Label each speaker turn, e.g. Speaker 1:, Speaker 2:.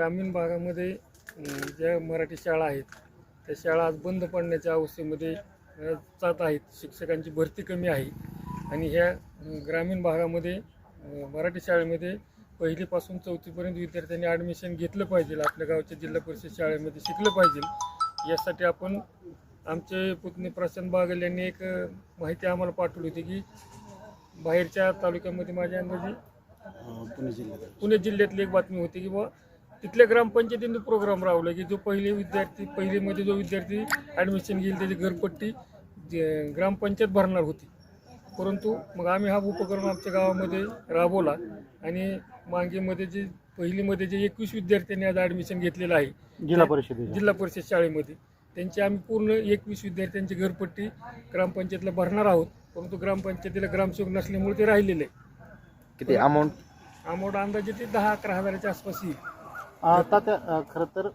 Speaker 1: ग्रामीण भागामध्ये ज्या मराठी शाळा आहेत त्या शाळा आज बंद पडण्याच्या अवस्थेमध्ये जात आहेत. शिक्षकांची भरती कमी आहे. आणि ह्या ग्रामीण भागामध्ये मराठी शाळेमध्ये पहिलीपासून चौथीपर्यंत विद्यार्थ्यांनी ॲडमिशन घेतलं पाहिजे. आपल्या गावच्या जिल्हा परिषद शाळेमध्ये शिकलं पाहिजे. यासाठी आपण आमचे पुतणे प्रशांत बागल यांनी एक माहिती आम्हाला पाठवली होती की बाहेरच्या तालुक्यामध्ये माझ्या अंदाजे
Speaker 2: पुणे जिल्ह्यात.
Speaker 1: पुणे जिल्ह्यातली एक बातमी होती की बुवा तिथल्या ग्रामपंचायतीने प्रोग्राम राबवला की जो पहिले विद्यार्थी पहिलीमध्ये जो विद्यार्थी ॲडमिशन घेईल त्याची घरपट्टी ग्रामपंचायत भरणार होती. परंतु मग आम्ही हा उपक्रम आमच्या गावामध्ये राबवला आणि मांगेमध्ये जे पहिलीमध्ये जे एकवीस विद्यार्थ्यांनी आज ॲडमिशन घेतलेलं आहे
Speaker 2: जिल्हा परिषदेच्या
Speaker 1: जिल्हा परिषद शाळेमध्ये त्यांची आम्ही पूर्ण एकवीस विद्यार्थ्यांची घरपट्टी ग्रामपंचायतीला भरणार आहोत. परंतु ग्रामपंचायतीला ग्रामसेवक नसल्यामुळे ते राहिलेले. आहे
Speaker 3: किती अमाऊंट
Speaker 1: अमाऊंट अंदाजे ते दहा अकरा हजाराच्या आसपास येईल.
Speaker 2: आता त्या खरं तर